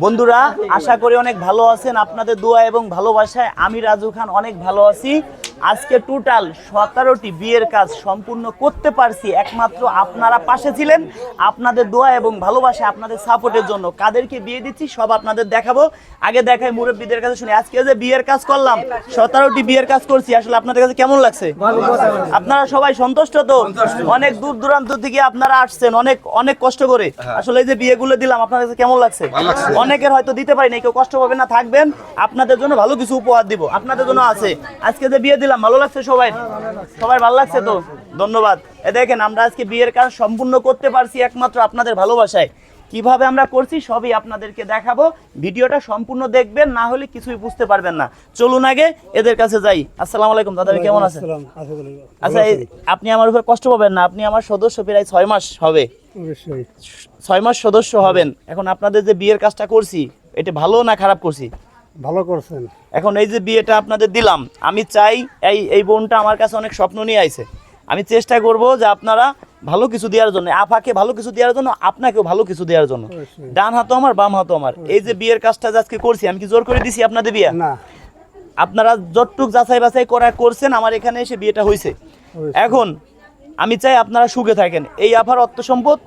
বন্ধুরা, আশা করি অনেক ভালো আছেন। আপনাদের দোয়া এবং ভালোবাসায় আমি রাজু খান অনেক ভালো আছি। আজকে টোটাল সতেরোটি বিয়ের কাজ সম্পূর্ণ করতে পারছি। একমাত্র আপনারা পাশে ছিলেন। আপনাদের দোয়া এবং ভালোবাসা আপনাদের সাপোর্টের জন্য। কাদেরকে বিয়ে দিচ্ছি সব আপনাদের দেখাবো। আগে দেখাই মুরব্বীদের কাছে শুনি আজকে যে বিয়ের কাজ করলাম সতেরোটি বিয়ের কাজ করছি। আসলে আপনাদের কাছে কেমন লাগছে? আপনারা সবাই সন্তুষ্ট তো? অনেক দূর দূরান্ত থেকে আপনারা আসছেন। অনেক অনেক কষ্ট করে। আসলে এই যে বিয়েগুলো দিলাম আপনাদের কাছে কেমন লাগছে? অনেকের হয়তো দিতে পারি না কেউ কষ্ট পাবে না থাকবেন। আপনাদের জন্য ভালো কিছু উপহার দিব। আপনাদের জন্য আছে। আজকে যে বিয়ে দিলাম ভালো লাগছে সবাই? সবাই ভালো লাগছে তো? ধন্যবাদ। এ দেখেন আমরা আজকে বিয়ের কাজ সম্পূর্ণ করতে পারছি একমাত্র আপনাদের ভালোবাসায়। কীভাবে আমরা করছি সবই আপনাদেরকে দেখাবো। ভিডিওটা সম্পূর্ণ দেখবেন না হলে কিছুই বুঝতে পারবেন না। চলুন আগে এদের কাছে যাই। আসসালামু আলাইকুম দাদা কেমন আছেন? আচ্ছা? আপনি আমার উপর কষ্ট পাবেন না আপনি আমার সদস্য প্রায় ছয় মাস হবে। ছয় মাস সদস্য হবেন। এখন আপনাদের যে বিয়ের কাজটা করছি এটা ভালো না খারাপ করছি? ভালো করছেন। এখন এই যে বিয়েটা আপনাদের দিলাম আমি চাই এই এই বোনটা আমার কাছে অনেক স্বপ্ন নিয়ে আইছে। আমি চেষ্টা করব যে আপনারা ভালো কিছু দেওয়ার জন্য আপাকে ভালো কিছু দেওয়ার জন্য আপনাকেও ভালো কিছু দেওয়ার জন্য। ডান হাতও আমার বাম হাতও আমার। এই যে বিয়ের কাজটা যে আজকে করছি আমি কি জোর করে দিছি আপনাদের বিয়ে? না। আপনারা যতটুক যাচাই বাছাই করা করছেন আমার এখানে এসে বিয়েটা হয়েছে এখন আমি চাই আপনারা সুখে থাকেন। এই আফার অর্থ সম্পদ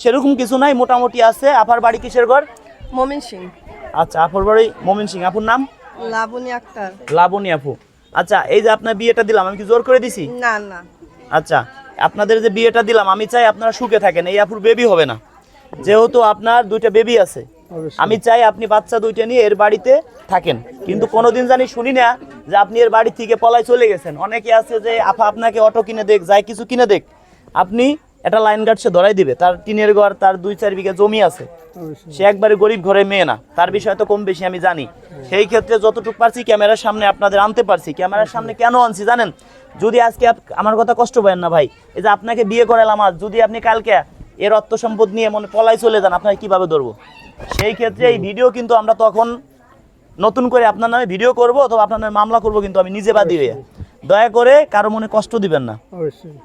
সেরকম কিছু নাই মোটামুটি আছে। আফার বাড়ি কিসের ঘর? মমিন সিং। আচ্ছা আপুর বাড়ি মমিন সিং। আপুর নাম? লাবণী আক্তার। লাবণী আপু। আচ্ছা এই যে আপনার বিয়েটা দিলাম আমি কি জোর করে দিছি? না না। আচ্ছা আপনাদের যে বিয়েটা দিলাম আমি চাই আপনারা সুখে থাকেন এই আপুর বেবি হবে না। যেহেতু আপনার দুইটা বেবি আছে আমি চাই আপনি বাচ্চা দুইটা নিয়ে এর বাড়িতে থাকেন। কিন্তু কোনোদিন জানি শুনি না যে আপনি এর বাড়ি থেকে পলায় চলে গেছেন। অনেকে আছে যে আপা আপনাকে অটো কিনে দেখ যাই কিছু কিনে দেখ। আপনি একটা লাইন গার্ড সে ধরাই দিবে। তার টিনের ঘর তার দুই চার বিঘা জমি আছে। সে একবারে গরিব ঘরে মেয়ে না। তার বিষয়ে তো কম বেশি আমি জানি। সেই ক্ষেত্রে যতটুকু পারছি ক্যামেরার সামনে আপনাদের আনতে পারছি। ক্যামেরার সামনে কেন আনছি জানেন? যদি আজকে আমার কথা কষ্ট পাবেন না ভাই। এই যে আপনাকে বিয়ে করালাম আজ যদি আপনি কালকে এর অর্থ সম্পদ নিয়ে মনে পলাই চলে যান আপনাকে কীভাবে ধরবো? সেই ক্ষেত্রে এই ভিডিও কিন্তু আমরা তখন নতুন করে আপনার নামে ভিডিও করব অথবা আপনার নামে মামলা করব কিন্তু আমি নিজে বাদী হয়ে। দয়া করে কারও মনে কষ্ট দিবেন না। অবশ্যই।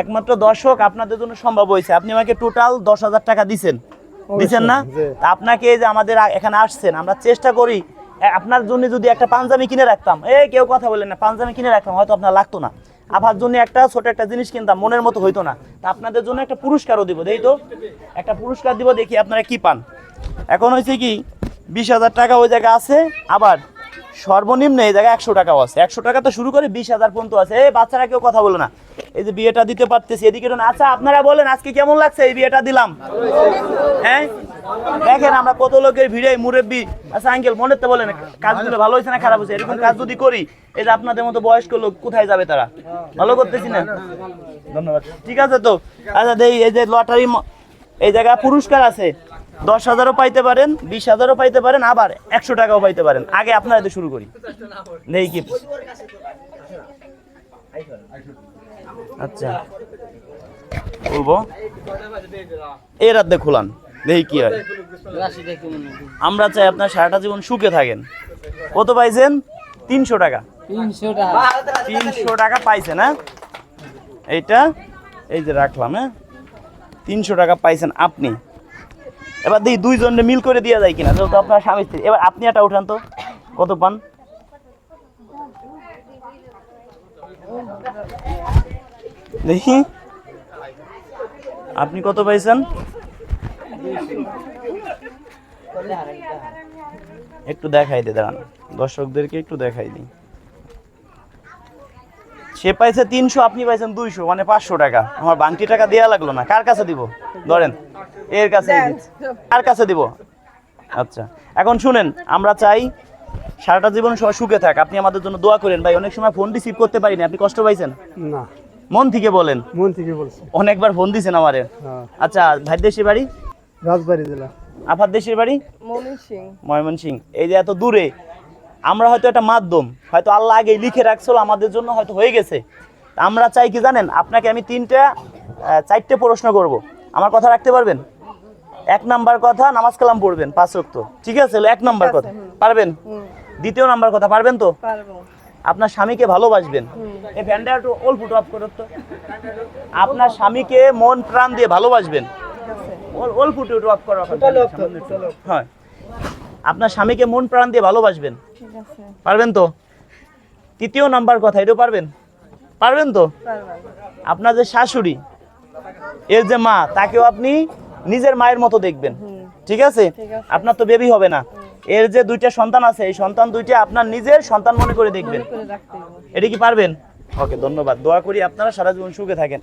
একমাত্র দর্শক আপনাদের জন্য সম্ভব হয়েছে। আপনি আমাকে টোটাল দশ হাজার টাকা দিছেন। দিছেন না? আপনাকে যে আমাদের এখানে আসছেন আমরা চেষ্টা করি আপনার জন্য যদি একটা পাঞ্জাবি কিনে রাখতাম এই কেউ কথা বলেন না পাঞ্জাবি কিনে রাখতাম হয়তো আপনার লাগতো না। আপনার জন্য একটা ছোট একটা জিনিস কিনতাম মনের মতো হইতো না। তা আপনাদের জন্য একটা পুরস্কারও দিব দেই তো। একটা পুরস্কার দিব দেখি আপনারা কি পান। এখন হয়েছে কি বিশ হাজার টাকা ওই জায়গায় আছে আবার সর্বনিম্ন এই জায়গায় একশো টাকাও আছে। একশো টাকা তো শুরু করে বিশ হাজার পর্যন্ত আছে। এই বাচ্চারা কেউ কথা বলে না। এই যে বিয়েটা দিতে পারতেছি। এদিকে আচ্ছা আপনারা বলেন, আজকে কেমন লাগছে এই বিয়েটা দিলাম? হ্যাঁ? দেখেন আমরা কত লোকের ভিড়ে মুরব্বী। আচ্ছা আঙ্কেল, মনে তো বলেন কাজগুলো ভালো হয়েছে না খারাপ হয়েছে? এরকম কাজ যদি করি, এই যে আপনাদের মতো বয়স্ক লোক কোথায় যাবে তারা? ভালো করতেছি না? ধন্যবাদ। ঠিক আছে তো? আচ্ছা দেই, এই যে লটারি এই জায়গায় পুরস্কার আছে। দশ হাজারও পাইতে পারেন, বিশ হাজারও পাইতে পারেন, আবার একশো টাকাও পাইতে পারেন। আগে আপনারা শুরু করি। নেই কি আচ্ছা। বলব? এই রাতে খোলান দেখি কি হয়। আমরা চাই আপনার সারাটা জীবন সুখে থাকেন। কত পাইছেন? তিনশো টাকা। তিনশো টাকা। পাইছেন হ্যাঁ? এইটা এই যে রাখলাম হ্যাঁ? তিনশো টাকা পাইছেন আপনি। এবার দেখি দুইজনে মিল করে দেওয়া যায় কিনা যেহেতু আপনার স্বামী স্ত্রী। এবার আপনি একটা উঠান তো কত পান? দেখি। আপনি কত পাইছেন? একটু দেখাই দে দাঁড়ান। দর্শকদেরকে একটু দেখাই দিই। সে পাইছে তিনশো আপনি পাইছেন দুইশো মানে পাঁচশো টাকা। আমার বাংটি টাকা দেওয়া লাগল না। কার কাছে দিব? ধরেন এর কাছে কার কাছে দিব? আচ্ছা এখন শুনেন আমরা চাই সারাটা জীবন সুখে থাক। আপনি আমাদের জন্য দোয়া করেন। ভাই অনেক সময় ফোন রিসিভ করতে পারিনি আপনি কষ্ট পাইছেন? না। মন থেকে বলেন। মন থেকে বলছি। অনেকবার ফোন দিছেন আমারে। হ্যাঁ। আচ্ছা ভাই দেশের বাড়ি? রাজবাড়ি জেলা। আফার দেশের বাড়ি? মমিন সিং ময়মনসিং এই যে এত দূরে আমরা হয়তো একটা মাধ্যম হয়তো আল্লাহ আগে লিখে রাখছিল আমাদের জন্য হয়তো হয়ে গেছে। আমরা চাই কি জানেন আপনাকে আমি তিনটা চারটে প্রশ্ন করব। আমার কথা রাখতে পারবেন? এক নাম্বার কথা নামাজ কালাম পড়বেন পাঁচ রক্ত। ঠিক আছে? এক নাম্বার কথা। পারবেন? দ্বিতীয় নাম্বার কথা পারবেন তো? পারব। আপনার স্বামীকে ভালোবাসবেন। এই ফ্যানটা একটু অল্প অফ করো তো। আপনার স্বামীকে মন প্রাণ দিয়ে ভালোবাসবেন। অল- অল্প অফ করো হ্যাঁ। আপনার স্বামীকে মন প্রাণ দিয়ে ভালোবাসবেন। পারবেন তো? তৃতীয় নাম্বার কথা এটাও পারবেন? পারবেন তো? আপনার যে শাশুড়ি এর যে মা তাকেও আপনি নিজের মায়ের মতো দেখবেন। ঠিক আছে। আপনার তো বেবি হবে না। এর যে দুইটা সন্তান আছে এই সন্তান দুইটা আপনার নিজের সন্তান মনে করে দেখবেন। এটা কি পারবেন? ওকে ধন্যবাদ। দোয়া করি আপনারা সারা জীবন সুখে থাকেন।